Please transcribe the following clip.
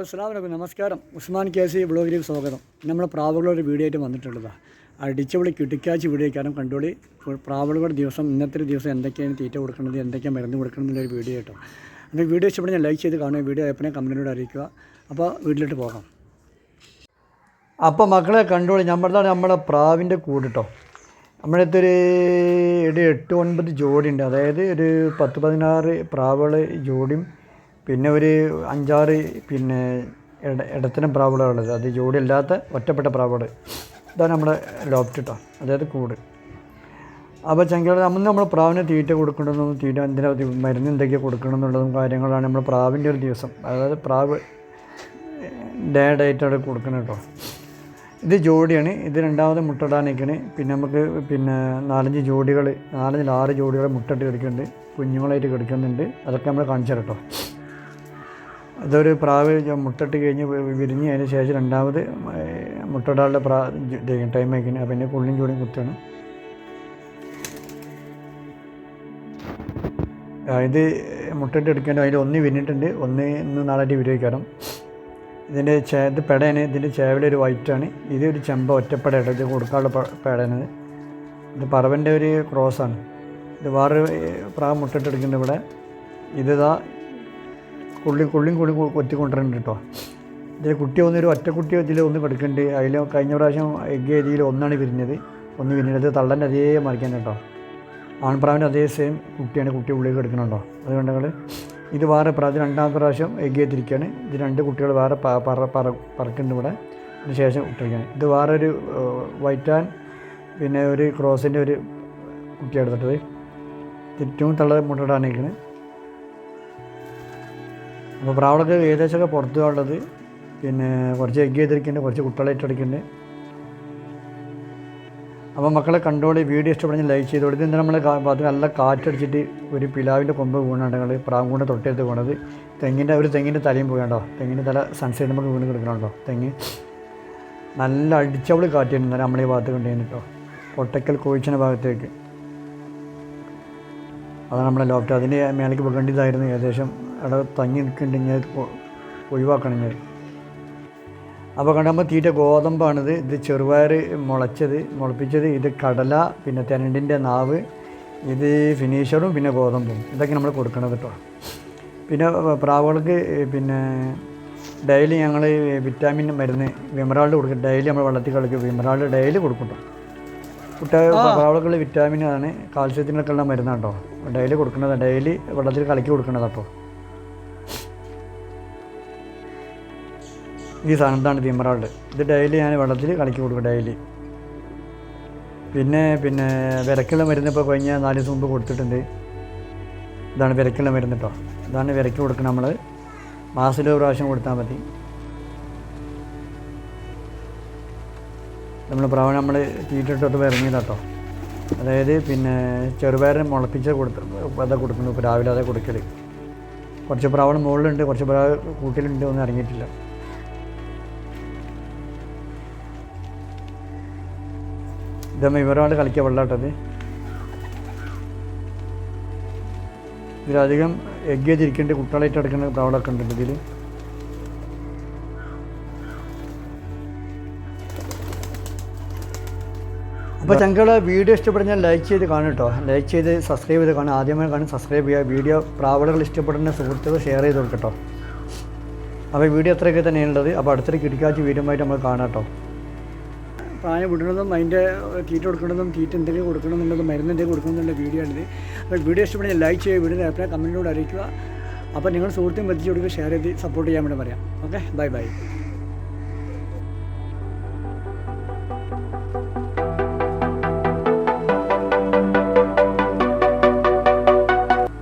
അസ്സാം വലൈക്കും നമസ്കാരം. ഉസ്മാൻ കെ സി ബ്ലോഗിലേക്ക് സ്വാഗതം. നമ്മൾ പ്രാവുകളൊരു വീഡിയോ ആയിട്ട് വന്നിട്ടുള്ളതാണ് അടിച്ചുപൊളി കിട്ടിക്കാച്ച് വീഡിയോ കാരണം കണ്ടോളി പ്രാവുകളുടെ ദിവസം ഇന്നത്തെ ദിവസം എന്തൊക്കെയാണ് തീറ്റ കൊടുക്കുന്നത് എന്തൊക്കെയാണ് മരുന്ന് കൊടുക്കണം ഒരു വീഡിയോ കേട്ടോ അപ്പോൾ വീഡിയോ ഇഷ്ടപ്പെടുന്ന ലൈക്ക് ചെയ്ത് കാണുക. വീഡിയോ എപ്പോഴും കമ്പനിയോട് അറിയിക്കുക. അപ്പോൾ വീട്ടിലോട്ട് പോകാം. അപ്പോൾ മക്കളെ കണ്ടോളി നമ്മളതാണ് നമ്മളെ പ്രാവിന്റെ കൂട് കേട്ടോ നമ്മുടെ അടുത്ത് ഒരു ഒരു എട്ട് ഒൻപത് ജോഡി ഉണ്ട്. അതായത് ഒരു പത്ത് പതിനാറ് പ്രാവുകൾ ജോഡിയും പിന്നെ ഒരു അഞ്ചാറ് പിന്നെ ഇട ഇടത്തരം പ്രാവുകളുള്ളത് അത് ജോഡിയില്ലാത്ത ഒറ്റപ്പെട്ട പ്രാവുകൾ ഇതാണ് നമ്മുടെ ലോപ്റ്റ് അതായത് കൂട്. അപ്പോൾ ചങ്കിള നമ്മൾ നമ്മൾ പ്രാവിന് തീറ്റ കൊടുക്കണമെന്നും തീറ്റ എന്തിനാ മരുന്ന് എന്തൊക്കെയാണ് കൊടുക്കണം എന്നുള്ളതും കാര്യങ്ങളാണ് നമ്മൾ പ്രാവിന്റെ ഒരു ദിവസം. അതായത് പ്രാവ് ഡേ ഡേറ്റാണ് കൊടുക്കണം കേട്ടോ ഇത് ജോഡിയാണ് ഇത് രണ്ടാമത് മുട്ടയിടാൻ പിന്നെ നമുക്ക് പിന്നെ നാലഞ്ച് ജോഡികൾ നാലഞ്ച് ആറ് ജോഡികൾ മുട്ടിട്ട് കിടക്കുന്നുണ്ട്. കുഞ്ഞുങ്ങളായിട്ട് കിടക്കുന്നുണ്ട്. അതൊക്കെ നമ്മൾ കാണിച്ചു തരട്ടോ ഇതൊരു പ്രാവ് മുട്ടിട്ട് കഴിഞ്ഞ് വിരിഞ്ഞ് അതിന് ശേഷം രണ്ടാമത് മുട്ടടാളുടെ പ്രാ ടൈം അപ്പം എന്റെ പുള്ളിയും ചൂടിയും കുത്താണ് ഇത് മുട്ടിട്ട് എടുക്കേണ്ട അതിൽ ഒന്ന് വിരിഞ്ഞിട്ടുണ്ട്. ഒന്ന് ഇന്ന് നാളായിട്ട് വിരിയിക്കണം ഇതിന്റെ ചേ ഇത് പെടയാണ്. ഇതിന്റെ ചേവല ഒരു വൈറ്റാണ്. ഇത് ഒരു ചെമ്പ ഒറ്റപ്പെടയാണ്. ഇത് കൊടുക്കാനുള്ള പ- പെടയാണിത് ഇത്. പറവന്റെ ഒരു ക്രോസാണ്. ഇത് വേറൊരു പ്രാവ് മുട്ടിട്ടെടുക്കുന്നുണ്ട് ഇവിടെ. ഇത് ഇതാ കുള്ളി കുള്ളിയും കുള്ളി കൊത്തി കൊണ്ടുവരുന്നുണ്ട് കേട്ടോ. ഇതിൽ കുട്ടി ഒന്നൊരു ഒറ്റ കുട്ടി ഇതിൽ ഒന്ന് കിടക്കുന്നുണ്ട് അതിൽ കഴിഞ്ഞ പ്രാവശ്യം എഗ് ഇതിൽ ഒന്നാണ് പിരിഞ്ഞത് ഒന്ന് വിരിഞ്ഞത് തള്ളന്റെ അതേ മറിക്കാൻ കേട്ടോ. ആൺപ്രാവിന്റെ അതേ സെയിം കുട്ടിയാണ് കുട്ടി ഉള്ളിൽ കിടക്കുന്നുണ്ടോ അതുകൊണ്ട് ഞങ്ങൾ ഇത് വേറെ പ്രാവശ്യം രണ്ടാമത്തെ പ്രാവശ്യം എഗ് ചെയ്തിരിക്കുകയാണ് ഇത് രണ്ട് കുട്ടികൾ വേറെ പറക്കുന്നുണ്ട് ഇവിടെ. അതിന് ശേഷം ഇട്ടിരിക്കുകയാണ് ഇത് വേറെ ഒരു വൈറ്റ് വൈറ്റാൻ പിന്നെ ഒരു ക്രോസിന്റെ ഒരു കുട്ടിയാണ് എടുത്തിട്ടത്. ചുറ്റും തള്ള മുട്ടയിടാനിരിക്കുന്നത് അപ്പോൾ പ്രാവളൊക്കെ ഏകദേശമൊക്കെ പുറത്തു ഉള്ളത് പിന്നെ കുറച്ച് എഗ് ചെയ്തിരിക്കുന്നുണ്ട് കുറച്ച് കുട്ടികളായിട്ട് അടിക്കുന്നുണ്ട് അപ്പോൾ മക്കളെ കണ്ടോളി വീഡിയോ ഇഷ്ടപ്പെടുന്ന ലൈക്ക് ചെയ്തോളി ഇത് നമ്മൾ അത് നല്ല കാറ്റടിച്ചിട്ട് ഒരു പിലാവിന്റെ കൊമ്പ് വീണുണ്ടെങ്കിൽ പ്രാവും കൊണ്ട് തൊട്ടെടുത്ത് വീണത്. തെങ്ങിന്റെ ഒരു തെങ്ങിന്റെ തലയും പോകണ്ടോ തെങ്ങിന്റെ തല സൺസൈഡ് നമുക്ക് വീണ് കിടക്കണുണ്ടോ തെങ്ങ്. നല്ല അടിച്ചവൾ കാറ്റുണ്ട് നമ്മളീ ഭാഗത്ത് കൊണ്ടുവന്നു കേട്ടോ. കൊട്ടക്കൽ കോഴിച്ചന ഭാഗത്തേക്ക്. അതാണ് നമ്മളെ ലോപ്റ്റ് അതിന്റെ മേലേക്ക് പോകേണ്ടതായിരുന്നു ഏകദേശം അവിടെ തങ്ങി നിൽക്കുന്നുണ്ടെങ്കിൽ ഞാൻ ഒഴിവാക്കണം ഞാൻ അപ്പോൾ കണ്ടുമ്പോൾ തീറ്റ ഗോതമ്പാണിത് ഇത് ചെറുപയർ മുളച്ചത് മുളപ്പിച്ചത് ഇത് കടല പിന്നെ തെനണ്ടിന്റെ നാവ് ഇത് ഫിനീഷറും പിന്നെ ഗോതമ്പും. ഇതൊക്കെ നമ്മൾ കൊടുക്കണം കേട്ടോ. പിന്നെ പ്രാവുകൾക്ക് പിന്നെ ഡെയിലി ഞങ്ങൾ വിറ്റാമിൻ മരുന്ന് വിമറാൾഡ് കൊടുക്കും ഡെയിലി നമ്മൾ വെള്ളത്തിൽ കളിക്കും. വിമറാൾഡ് ഡെയിലി കൊടുക്കും കേട്ടോ. കുട്ടികൾ പ്രാവുകൾക്കുള്ള വിറ്റാമിൻ ആണ് കാൽസ്യത്തിനൊക്കെ ഉള്ള മരുന്നാണ് കേട്ടോ. ഡെയിലി കൊടുക്കുന്നത് ഡെയിലി വെള്ളത്തിൽ കലക്കി കൊടുക്കുന്നത് കേട്ടോ. ഈ സാധനം ഇതാണ് ഇത് ഡെയിലി ഞാൻ വെള്ളത്തിൽ കലക്കി കൊടുക്കും ഡെയിലി പിന്നെ പിന്നെ വിരക്കുള്ള മരുന്ന് ഇപ്പോൾ കഴിഞ്ഞ നാല് ദിവസം മുമ്പ് കൊടുത്തിട്ടുണ്ട്. ഇതാണ് വിരക്കുള്ള മരുന്ന് കേട്ടോ ഇതാണ് വിരക്ക് കൊടുക്കുന്നത് നമ്മൾ മാസത്തിൽ ഒരു പ്രാവശ്യം കൊടുത്താൽ മതി. നമ്മൾ പ്രാവണ നമ്മൾ തീറ്റിട്ടൊട്ട് ഇറങ്ങിയതാട്ടോ അതായത് പിന്നെ ചെറുപയറിന് മുളപ്പിച്ച് കൊടുത്ത് അതാ കൊടുക്കുന്നു രാവിലെ അതെ കൊടുക്കൽ കുറച്ച് പ്രാവണം മുകളിലുണ്ട് കുറച്ച് പ്രാവ് കൂട്ടിലുണ്ട് ഒന്നും ഇറങ്ങിയിട്ടില്ല. ഇതമ്മ ഇവരാണ് കളിക്കുക വെള്ളാട്ടത് ഇതിലധികം എഗ് ചെയ്തിരിക്കേണ്ട കുട്ടികളായിട്ട് എടുക്കുന്ന പ്രാവളൊക്കെ ഉണ്ട് ഇതിൽ അപ്പോൾ ഞങ്ങളുടെ വീഡിയോ ഇഷ്ടപ്പെടുന്ന ലൈക്ക് ചെയ്ത് കാണും കേട്ടോ ലൈക്ക് ചെയ്ത് സബ്സ്ക്രൈബ് ചെയ്ത് കാണും. ആദ്യമായി കാണും സബ്സ്ക്രൈബ് ചെയ്യുക. വീഡിയോ പ്രാവളകൾ ഇഷ്ടപ്പെടുന്ന സുഹൃത്തുക്കൾ ഷെയർ ചെയ്ത് കൊടുക്കട്ടോ. അപ്പോൾ വീഡിയോ അത്രയൊക്കെ തന്നെയാണുള്ളത്. അപ്പോൾ അടുത്തൊരു കിടക്കാച്ച് വീഡിയോ ആയിട്ട് നമ്മൾ കാണാം കേട്ടോ പ്രായം വിടണതും അതിന്റെ തീറ്റ കൊടുക്കണതും തീറ്റ എന്തെങ്കിലും കൊടുക്കണമെന്നുള്ളത് മരുന്ന് എന്തെങ്കിലും കൊടുക്കണമെന്നുള്ള വീഡിയോ ആണിത്. അപ്പോൾ വീഡിയോ ഇഷ്ടപ്പെടുന്ന ലൈക്ക് ചെയ്യുക വീഡിയോ അഭിപ്രായം കമന്റിലൂടെ അറിയിക്കുക. അപ്പോൾ നിങ്ങൾ സുഹൃത്തും എത്തിച്ചു കൊടുക്കുക ഷെയർ ചെയ്ത് സപ്പോർട്ട് ചെയ്യാൻ വേണ്ടി പറയാം. Okay bye bye